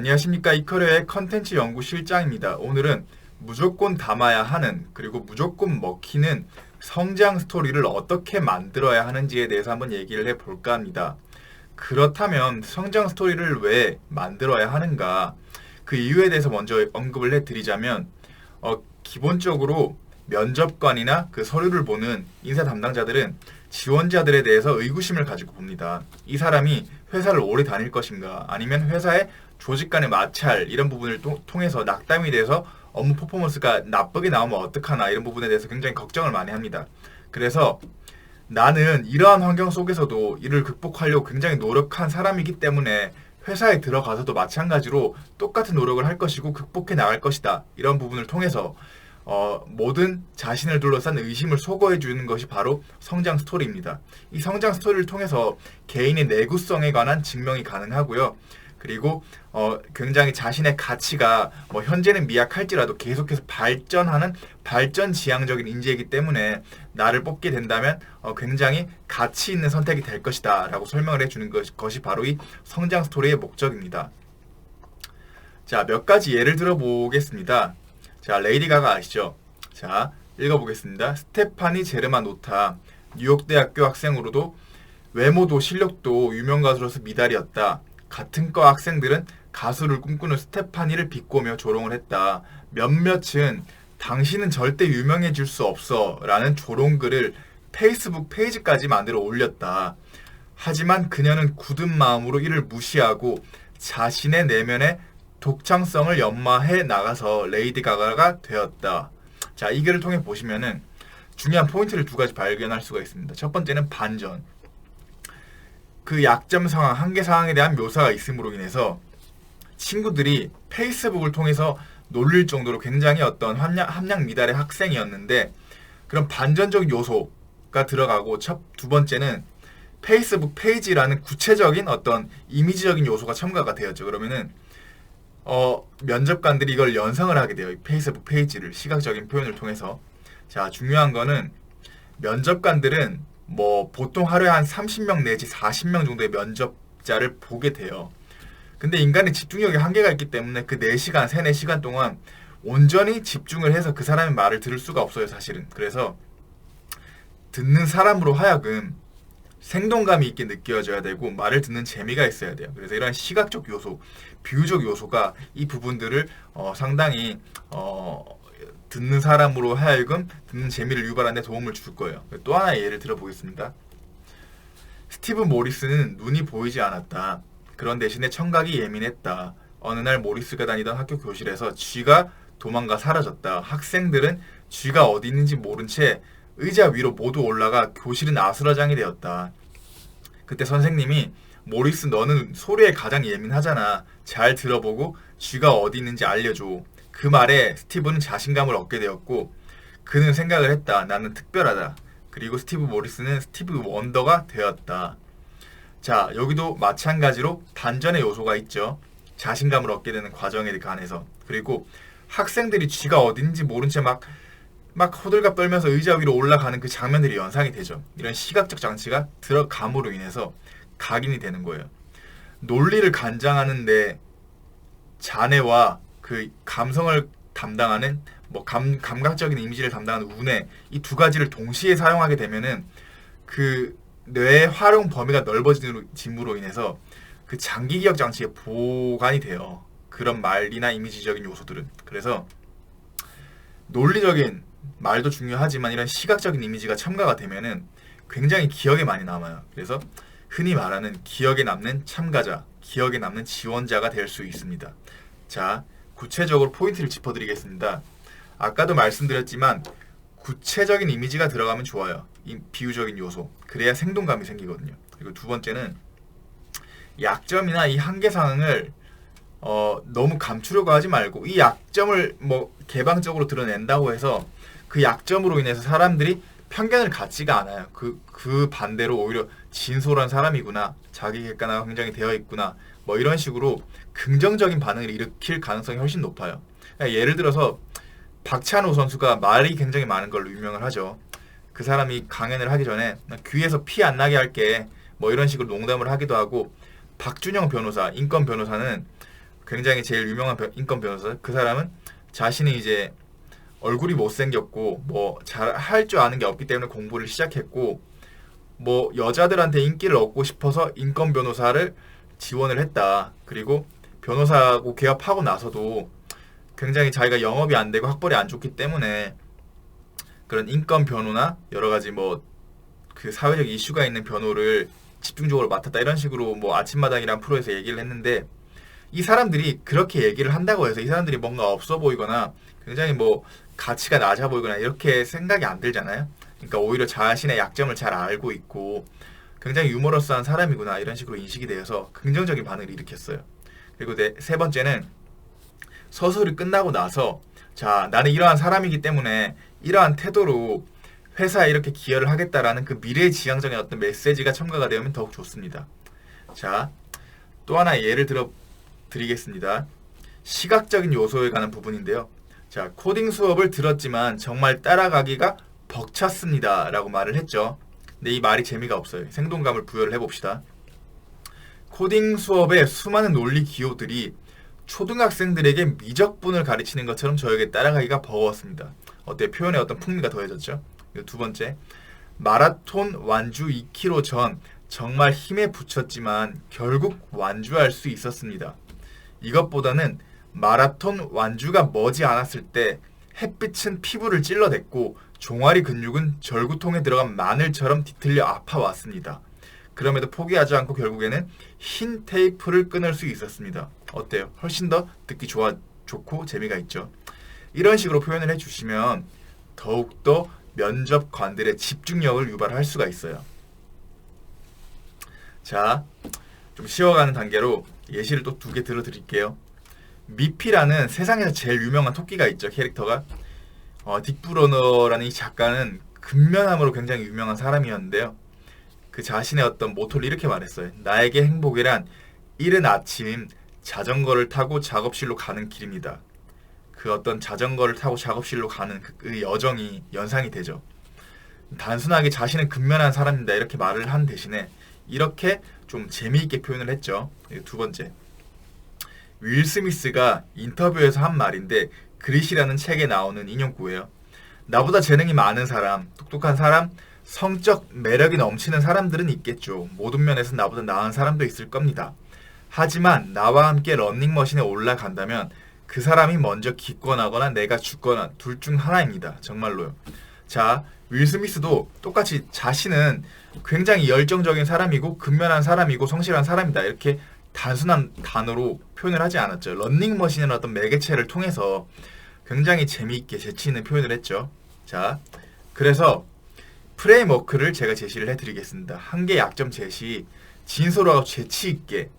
안녕하십니까 이커리어의 컨텐츠 연구 실장입니다. 오늘은 무조건 담아야 하는 그리고 무조건 먹히는 성장 스토리를 어떻게 만들어야 하는지에 대해서 한번 얘기를 해볼까 합니다. 그렇다면 성장 스토리를 왜 만들어야 하는가 그 이유에 대해서 먼저 언급을 해드리자면 어, 기본적으로 면접관이나 그 서류를 보는 인사 담당자들은 지원자들에 대해서 의구심을 가지고 봅니다. 이 사람이 회사를 오래 다닐 것인가 아니면 회사의 조직 간의 마찰 이런 부분을 또- 통해서 낙담이 돼서 업무 퍼포먼스가 나쁘게 나오면 어떡하나 이런 부분에 대해서 굉장히 걱정을 많이 합니다. 그래서 나는 이러한 환경 속에서도 이를 극복하려고 굉장히 노력한 사람이기 때문에 회사에 들어가서도 마찬가지로 똑같은 노력을 할 것이고 극복해 나갈 것이다. 이런 부분을 통해서 어, 모든 자신을 둘러싼 의심을 소거해 주는 것이 바로 성장 스토리입니다. 이 성장 스토리를 통해서 개인의 내구성에 관한 증명이 가능하고요. 그리고 어, 굉장히 자신의 가치가 뭐 현재는 미약할지라도 계속해서 발전하는 발전 지향적인 인재이기 때문에 나를 뽑게 된다면 어, 굉장히 가치 있는 선택이 될 것이다 라고 설명을 해주는 것, 것이 바로 이 성장 스토리의 목적입니다. 자, 몇 가지 예를 들어 보겠습니다. 자, 레이디 가가 아시죠? 자, 읽어보겠습니다. 스테파니 제르마 노타, 뉴욕대학교 학생으로도 외모도 실력도 유명 가수로서 미달이었다. 같은 과 학생들은 가수를 꿈꾸는 스테파니를 비꼬며 조롱을 했다. 몇몇은 당신은 절대 유명해질 수 없어 라는 조롱글을 페이스북 페이지까지 만들어 올렸다. 하지만 그녀는 굳은 마음으로 이를 무시하고 자신의 내면의 독창성을 연마해 나가서 레이디 가가가 되었다. 자, 이 글을 통해 보시면은 중요한 포인트를 두 가지 발견할 수가 있습니다. 첫 번째는 반전. 그 약점 상황, 한계 상황에 대한 묘사가 있음으로 인해서 친구들이 페이스북을 통해서 놀릴 정도로 굉장히 어떤 함량, 함량 미달의 학생이었는데 그런 반전적 요소가 들어가고 첫 두 번째는 페이스북 페이지라는 구체적인 어떤 이미지적인 요소가 첨가가 되었죠. 그러면은 어, 면접관들이 이걸 연상을 하게 돼요. 이 페이스북 페이지를 시각적인 표현을 통해서. 자, 중요한 거는 면접관들은 뭐 보통 하루에 한 30명 내지 40명 정도의 면접자를 보게 돼요. 근데 인간의 집중력에 한계가 있기 때문에 그 4시간, 3, 4시간 동안 온전히 집중을 해서 그 사람의 말을 들을 수가 없어요, 사실은. 그래서 듣는 사람으로 하여금 생동감이 있게 느껴져야 되고 말을 듣는 재미가 있어야 돼요. 그래서 이런 시각적 요소, 비유적 요소가 이 부분들을 어, 상당히 어, 듣는 사람으로 하여금 듣는 재미를 유발하는 데 도움을 줄 거예요. 또 하나의 예를 들어보겠습니다. 스티브 모리스는 눈이 보이지 않았다. 그런 대신에 청각이 예민했다. 어느 날 모리스가 다니던 학교 교실에서 쥐가 도망가 사라졌다. 학생들은 쥐가 어디 있는지 모른 채 의자 위로 모두 올라가 교실은 아수라장이 되었다. 그때 선생님이 모리스 너는 소리에 가장 예민하잖아. 잘 들어보고 쥐가 어디 있는지 알려줘. 그 말에 스티브는 자신감을 얻게 되었고 그는 생각을 했다. 나는 특별하다. 그리고 스티브 모리스는 스티브 원더가 되었다. 자, 여기도 마찬가지로 반전의 요소가 있죠. 자신감을 얻게 되는 과정에 관해서. 그리고 학생들이 쥐가 어딘지 모른 채 막 막 호들갑 떨면서 의자 위로 올라가는 그 장면들이 연상이 되죠. 이런 시각적 장치가 들어감으로 인해서 각인이 되는 거예요. 논리를 간장하는데 자네와 그 감성을 담당하는 뭐 감, 감각적인 이미지를 담당하는 운해 이두 가지를 동시에 사용하게 되면은 그 뇌의 활용 범위가 넓어짐으로 인해서 그 장기 기억 장치에 보관이 돼요. 그런 말이나 이미지적인 요소들은. 그래서 논리적인 말도 중요하지만 이런 시각적인 이미지가 첨가가 되면은 굉장히 기억에 많이 남아요. 그래서 흔히 말하는 기억에 남는 참가자, 기억에 남는 지원자가 될 수 있습니다. 자, 구체적으로 포인트를 짚어드리겠습니다. 아까도 말씀드렸지만 구체적인 이미지가 들어가면 좋아요. 이 비유적인 요소. 그래야 생동감이 생기거든요. 그리고 두 번째는 약점이나 이 한계 상황을 어, 너무 감추려고 하지 말고 이 약점을 뭐 개방적으로 드러낸다고 해서 그 약점으로 인해서 사람들이 편견을 갖지가 않아요. 그, 그 반대로 오히려 진솔한 사람이구나. 자기 객관화가 굉장히 되어 있구나. 뭐 이런 식으로 긍정적인 반응을 일으킬 가능성이 훨씬 높아요. 그러니까 예를 들어서 박찬호 선수가 말이 굉장히 많은 걸로 유명을 하죠. 그 사람이 강연을 하기 전에 귀에서 피 안 나게 할게 뭐 이런 식으로 농담을 하기도 하고 박준영 변호사, 인권 변호사는 굉장히 제일 유명한 변- 인권 변호사. 그 사람은 자신이 이제 얼굴이 못생겼고 뭐 잘 할 줄 아는 게 없기 때문에 공부를 시작했고 뭐 여자들한테 인기를 얻고 싶어서 인권 변호사를 지원을 했다. 그리고 변호사하고 개업하고 나서도 굉장히 자기가 영업이 안 되고 학벌이 안 좋기 때문에 그런 인권 변호나 여러 가지 뭐 그 사회적 이슈가 있는 변호를 집중적으로 맡았다 이런 식으로 뭐 아침마당이란 프로에서 얘기를 했는데 이 사람들이 그렇게 얘기를 한다고 해서 이 사람들이 뭔가 없어 보이거나 굉장히 뭐 가치가 낮아 보이거나 이렇게 생각이 안 들잖아요. 그러니까 오히려 자신의 약점을 잘 알고 있고 굉장히 유머러스한 사람이구나 이런 식으로 인식이 되어서 긍정적인 반응을 일으켰어요. 그리고 네, 세 번째는 서술이 끝나고 나서 자 나는 이러한 사람이기 때문에 이러한 태도로 회사에 이렇게 기여를 하겠다라는 그 미래지향적인 어떤 메시지가 첨가가 되면 더욱 좋습니다. 자, 또 하나 예를 들어 드리겠습니다. 시각적인 요소에 관한 부분인데요. 자, 코딩 수업을 들었지만 정말 따라가기가 벅찼습니다. 라고 말을 했죠. 근데 이 말이 재미가 없어요. 생동감을 부여를 해봅시다. 코딩 수업의 수많은 논리 기호들이 초등학생들에게 미적분을 가르치는 것처럼 저에게 따라가기가 버거웠습니다. 어때 표현에 어떤 풍미가 더해졌죠? 두 번째, 마라톤 완주 2km 전 정말 힘에 부쳤지만 결국 완주할 수 있었습니다. 이것보다는 마라톤 완주가 머지 않았을 때 햇빛은 피부를 찔러댔고 종아리 근육은 절구통에 들어간 마늘처럼 뒤틀려 아파왔습니다. 그럼에도 포기하지 않고 결국에는 흰 테이프를 끊을 수 있었습니다. 어때요? 훨씬 더 듣기 좋아 좋고 재미가 있죠. 이런 식으로 표현을 해주시면 더욱더 면접관들의 집중력을 유발할 수가 있어요. 자, 좀 쉬어가는 단계로 예시를 또 두 개 들어드릴게요. 미피라는 세상에서 제일 유명한 토끼가 있죠 캐릭터가 어, 딕브로너라는 이 작가는 근면함으로 굉장히 유명한 사람이었는데요. 그 자신의 어떤 모토를 이렇게 말했어요. 나에게 행복이란 이른 아침 자전거를 타고 작업실로 가는 길입니다. 그 어떤 자전거를 타고 작업실로 가는 그, 그 여정이 연상이 되죠. 단순하게 자신은 근면한 사람입니다. 이렇게 말을 한 대신에 이렇게 좀 재미있게 표현을 했죠. 두 번째. 윌 스미스가 인터뷰에서 한 말인데 그릿이라는 책에 나오는 인용구예요. 나보다 재능이 많은 사람, 똑똑한 사람, 성적 매력이 넘치는 사람들은 있겠죠. 모든 면에서 나보다 나은 사람도 있을 겁니다. 하지만 나와 함께 런닝머신에 올라간다면 그 사람이 먼저 기권하거나 내가 죽거나 둘 중 하나입니다. 정말로요. 자, 윌 스미스도 똑같이 자신은 굉장히 열정적인 사람이고 근면한 사람이고 성실한 사람이다. 이렇게 단순한 단어로 표현을 하지 않았죠. 런닝머신이라는 어떤 매개체를 통해서 굉장히 재미있게 재치 있는 표현을 했죠. 자, 그래서 프레임워크를 제가 제시를 해드리겠습니다. 한계 약점 제시, 진솔하고 재치 있게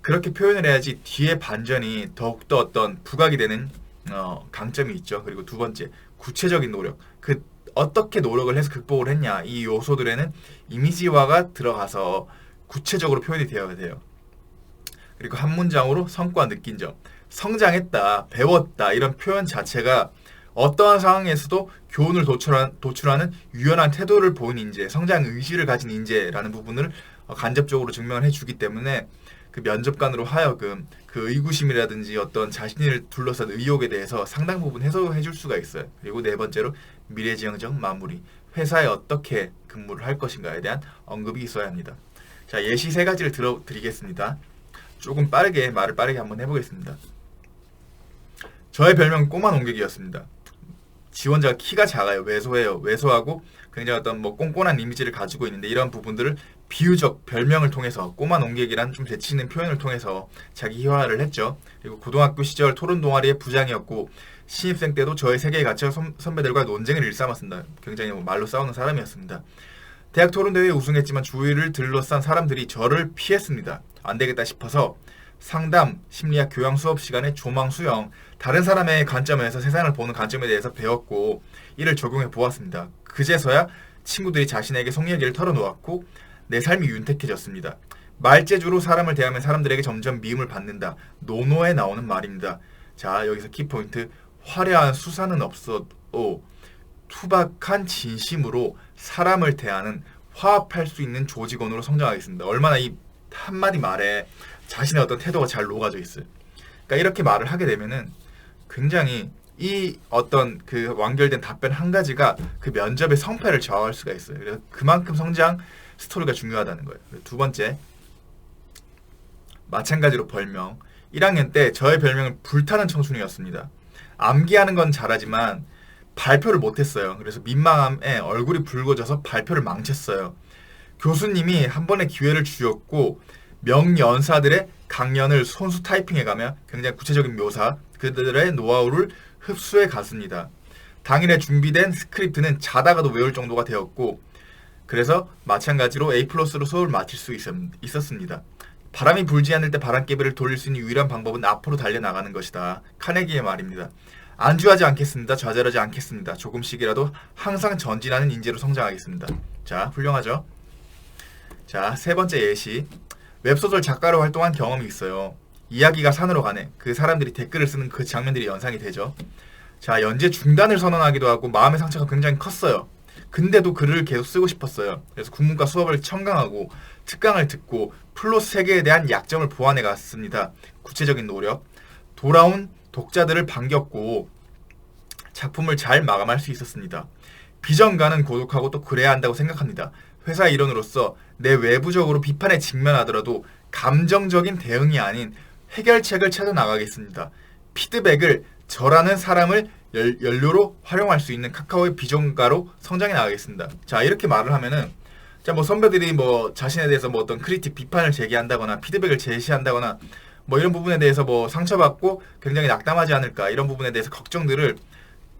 그렇게 표현을 해야지 뒤에 반전이 더욱더 어떤 부각이 되는 어, 강점이 있죠. 그리고 두 번째, 구체적인 노력. 그 어떻게 노력을 해서 극복을 했냐 이 요소들에는 이미지화가 들어가서 구체적으로 표현이 되어야 돼요. 그리고 한 문장으로 성과 느낀 점, 성장했다, 배웠다 이런 표현 자체가 어떠한 상황에서도 교훈을 도출한, 도출하는 유연한 태도를 보인 인재, 성장 의지를 가진 인재라는 부분을 어, 간접적으로 증명을 해주기 때문에 그 면접관으로 하여금 그 의구심이라든지 어떤 자신을 둘러싼 의혹에 대해서 상당 부분 해소해 줄 수가 있어요. 그리고 네 번째로 미래지향적 마무리. 회사에 어떻게 근무를 할 것인가에 대한 언급이 있어야 합니다. 자, 예시 세 가지를 들어 드리겠습니다. 조금 빠르게 말을 빠르게 한번 해 보겠습니다. 저의 별명 꼬마 농객이었습니다. 지원자가 키가 작아요. 왜소해요. 왜소하고 굉장히 어떤 뭐 꼼꼼한 이미지를 가지고 있는데 이런 부분들을 비유적 별명을 통해서 꼬마 농객이란 좀 재치 있는 표현을 통해서 자기 희화를 했죠. 그리고 고등학교 시절 토론 동아리의 부장이었고 신입생 때도 저의 세계에 갇혀 선, 선배들과 논쟁을 일삼았습니다. 굉장히 뭐 말로 싸우는 사람이었습니다. 대학 토론 대회에 우승했지만 주위를 들러싼 사람들이 저를 피했습니다. 안 되겠다 싶어서 상담, 심리학 교양 수업 시간에 조망 수영, 다른 사람의 관점에서 세상을 보는 관점에 대해서 배웠고 이를 적용해 보았습니다. 그제서야 친구들이 자신에게 속 얘기를 털어놓았고 내 삶이 윤택해졌습니다. 말재주로 사람을 대하면 사람들에게 점점 미움을 받는다. 노노에 나오는 말입니다. 자 여기서 키포인트 화려한 수사는 없어도 투박한 진심으로 사람을 대하는 화합할 수 있는 조직원으로 성장하겠습니다. 얼마나 이 한마디 말에 자신의 어떤 태도가 잘 녹아져 있어요. 그러니까 이렇게 말을 하게 되면은 굉장히 이 어떤 그 완결된 답변 한 가지가 그 면접의 성패를 좌우할 수가 있어요. 그래서 그만큼 성장 스토리가 중요하다는 거예요. 두 번째 마찬가지로 별명 1학년 때 저의 별명은 불타는 청춘이었습니다. 암기하는 건 잘하지만 발표를 못했어요. 그래서 민망함에 얼굴이 붉어져서 발표를 망쳤어요. 교수님이 한 번의 기회를 주었고 명연사들의 강연을 손수 타이핑해가며 굉장히 구체적인 묘사, 그들의 노하우를 흡수해 갔습니다. 당일에 준비된 스크립트는 자다가도 외울 정도가 되었고 그래서 마찬가지로 A 플러스로 수업을 마칠 수 있었, 있었습니다. 바람이 불지 않을 때 바람개비를 돌릴 수 있는 유일한 방법은 앞으로 달려나가는 것이다. 카네기의 말입니다. 안주하지 않겠습니다. 좌절하지 않겠습니다. 조금씩이라도 항상 전진하는 인재로 성장하겠습니다. 자, 훌륭하죠? 자, 세 번째 예시. 웹소설 작가로 활동한 경험이 있어요. 이야기가 산으로 가네. 그 사람들이 댓글을 쓰는 그 장면들이 연상이 되죠. 자, 연재 중단을 선언하기도 하고 마음의 상처가 굉장히 컸어요. 근데도 글을 계속 쓰고 싶었어요. 그래서 국문과 수업을 첨강하고 특강을 듣고 플롯 세계에 대한 약점을 보완해 갔습니다. 구체적인 노력. 돌아온 독자들을 반겼고 작품을 잘 마감할 수 있었습니다. 비전가는 고독하고 또 그래야 한다고 생각합니다. 회사 일원으로서 내 외부적으로 비판에 직면하더라도 감정적인 대응이 아닌 해결책을 찾아 나가겠습니다. 피드백을 저라는 사람을 연, 연료로 활용할 수 있는 카카오의 비전가로 성장해 나가겠습니다. 자 이렇게 말을 하면은 자뭐 선배들이 뭐 자신에 대해서 뭐 어떤 크리틱 비판을 제기한다거나 피드백을 제시한다거나 뭐 이런 부분에 대해서 뭐 상처받고 굉장히 낙담하지 않을까 이런 부분에 대해서 걱정들을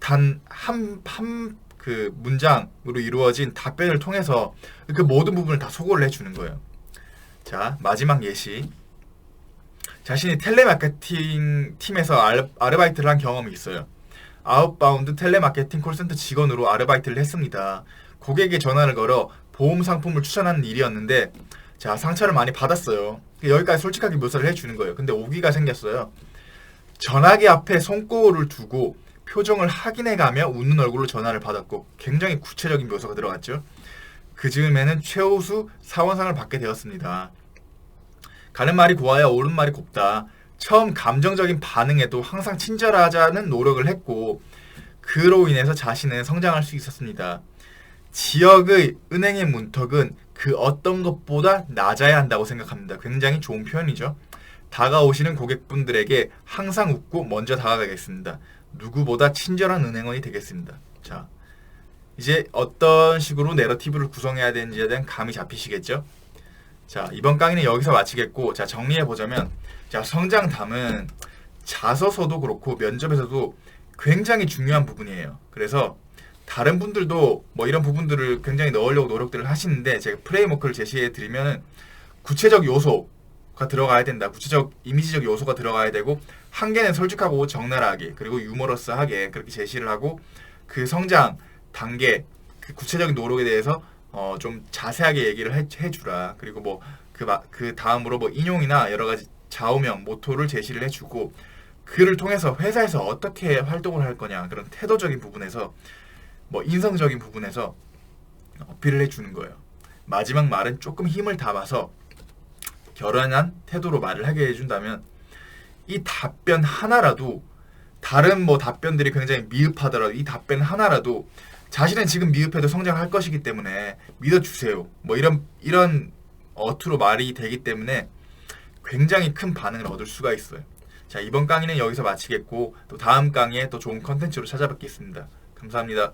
단 한 한 그 문장으로 이루어진 답변을 통해서 그 모든 부분을 다 소거를 해주는 거예요. 자 마지막 예시. 자신이 텔레마케팅 팀에서 아르, 아르바이트를 한 경험이 있어요. 아웃바운드 텔레마케팅 콜센터 직원으로 아르바이트를 했습니다. 고객에게 전화를 걸어 보험 상품을 추천하는 일이었는데 자 상처를 많이 받았어요. 여기까지 솔직하게 묘사를 해주는 거예요. 근데 오기가 생겼어요. 전화기 앞에 손거울을 두고 표정을 확인해가며 웃는 얼굴로 전화를 받았고 굉장히 구체적인 묘사가 들어갔죠. 그 즈음에는 최우수 사원상을 받게 되었습니다. 가는 말이 고와야 오른 말이 곱다. 처음 감정적인 반응에도 항상 친절하자는 노력을 했고 그로 인해서 자신은 성장할 수 있었습니다. 지역의 은행의 문턱은 그 어떤 것보다 낮아야 한다고 생각합니다. 굉장히 좋은 표현이죠. 다가오시는 고객분들에게 항상 웃고 먼저 다가가겠습니다. 누구보다 친절한 은행원이 되겠습니다. 자, 이제 어떤 식으로 내러티브를 구성해야 되는지에 대한 감이 잡히시겠죠? 자, 이번 강의는 여기서 마치겠고, 자, 정리해 보자면, 자, 성장담은 자서서도 그렇고 면접에서도 굉장히 중요한 부분이에요. 그래서 다른 분들도 뭐 이런 부분들을 굉장히 넣으려고 노력들을 하시는데 제가 프레임워크를 제시해 드리면 구체적 요소가 들어가야 된다. 구체적 이미지적 요소가 들어가야 되고 한계는 솔직하고 적나라하게 그리고 유머러스하게 그렇게 제시를 하고 그 성장 단계 그 구체적인 노력에 대해서 어, 좀 자세하게 얘기를 해, 해주라. 그리고 뭐 그 그 다음으로 뭐 인용이나 여러 가지 좌우명 모토를 제시를 해주고 그를 통해서 회사에서 어떻게 활동을 할 거냐 그런 태도적인 부분에서 뭐 인성적인 부분에서 어필을 해주는 거예요. 마지막 말은 조금 힘을 담아서 결연한 태도로 말을 하게 해준다면 이 답변 하나라도 다른 뭐 답변들이 굉장히 미흡하더라도 이 답변 하나라도 자신은 지금 미흡해도 성장할 것이기 때문에 믿어주세요. 뭐 이런 이런 어투로 말이 되기 때문에 굉장히 큰 반응을 얻을 수가 있어요. 자 이번 강의는 여기서 마치겠고 또 다음 강의에 또 좋은 컨텐츠로 찾아뵙겠습니다. 감사합니다.